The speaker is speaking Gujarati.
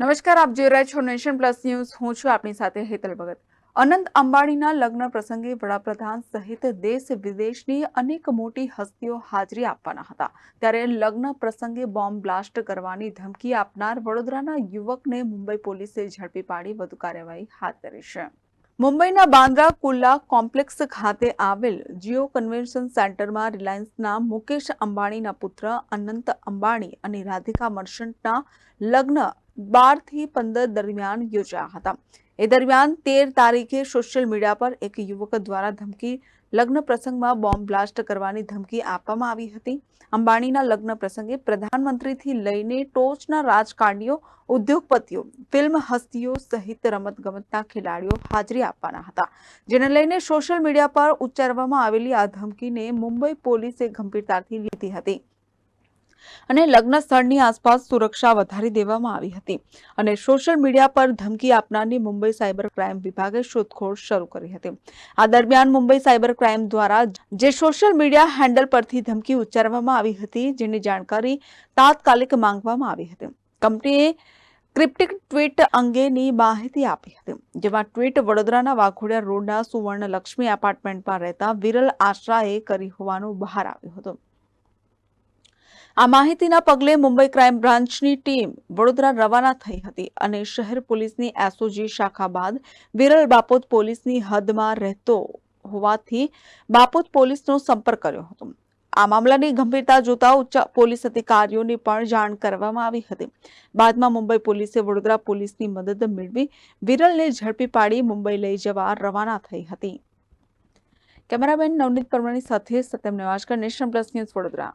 નમસ્કાર, આપ જોઈ રહ્યા છો નેશન પ્લસ ન્યૂઝ. હું છું આપની સાથે હેતલ ભગત. અનંત અંબાણીના લગ્ન પ્રસંગે વડાપ્રધાન સહિત દેશ વિદેશની અનેક મોટી હસ્તીઓ હાજરી આપવાના હતા. ત્યારે લગ્ન પ્રસંગે બોમ્બ બ્લાસ્ટ કરવાની ધમકી આપનાર વડોદરાના યુવકને મુંબઈ પોલીસે ઝડપી પાડી વધુ કાર્યવાહી હાથ ધરી છે. મુંબઈના બાંદ્રા કુલ્લા કોમ્પ્લેક્સ ખાતે આવેલ જીઓ કન્વેન્શન સેન્ટરમાં રિલાયન્સના મુકેશ અંબાણીના પુત્ર અનંત અંબાણી અને રાધિકા મર્ચન્ટના લગ્ન બારથી પંદર દરમિયાન યોજાયા હતા. એ દરમિયાન તેર તારીખે સોશિયલ મીડિયા પર એક યુવક દ્વારા ધમકી, લગ્ન પ્રસંગમાં બોમ્બ બ્લાસ્ટ કરવાની ધમકી આપવામાં આવી હતી. અંબાણીના લગ્ન પ્રસંગે પ્રધાનમંત્રીથી લઈને ટોચના રાજકારણીઓ, ઉદ્યોગપતિઓ ફિલ્મ હસ્તીઓ સહિત રમતગમતના ખેલાડીઓ હાજરી આપવાના હતા. જેને લઈને સોશિયલ મીડિયા પર ઉચ્ચારવામાં આવેલી આ ધમકીને મુંબઈ પોલીસે ગંભીરતાથી લીધી હતી. અને લગ્ન સ્થળની આસપાસ સુરક્ષા વધારી દેવામાં આવી હતી. અને સોશિયલ મીડિયા પર ધમકી આપનારની મુંબઈ સાયબર ક્રાઇમ વિભાગે શોધખોળ શરૂ કરી હતી. આ દરમિયાન મુંબઈ સાયબર ક્રાઇમ દ્વારા જે સોશિયલ મીડિયા હેન્ડલ પરથી ધમકી ઉચ્ચારવામાં આવી હતી, જેની જાણકારી તાત્કાલિક માંગવામાં આવી હતી. કંપનીએ ક્રિપ્ટિક ટ્વીટ અંગેની માહિતી આપી હતી, જેમાં ટ્વીટ વડોદરાના વાઘોડિયા રોડના સુવર્ણ લક્ષ્મી એપાર્ટમેન્ટમાં રહેતા વિરલ આશરાએ કરી હોવાનું બહાર આવ્યું હતું. આ માહિતીના પગલે મુંબઈ ક્રાઇમ બ્રાન્ચની ટીમ વડોદરા રવાના થઈ હતી અને શહેર પોલીસની એસઓજી શાખા બાદ વિરલ બાપોદ પોલીસની હદમાં રહેતો હોવાથી બાપોદ પોલીસનો સંપર્ક કર્યો હતો. આ મામલાની ગંભીરતા જોતા ઉચ્ચ પોલીસ અધિકારીઓની પણ જાણ કરવામાં આવી હતી. બાદમાં મુંબઈ પોલીસે વડોદરા પોલીસની મદદ મેળવી વિરલને ઝડપી પાડી મુંબઈ લઈ જવા રવાના થઈ હતી. કેમેરામેન નવનીત પરમાણી સાથે Satyam Nevajkar, nation plus news Vadodara.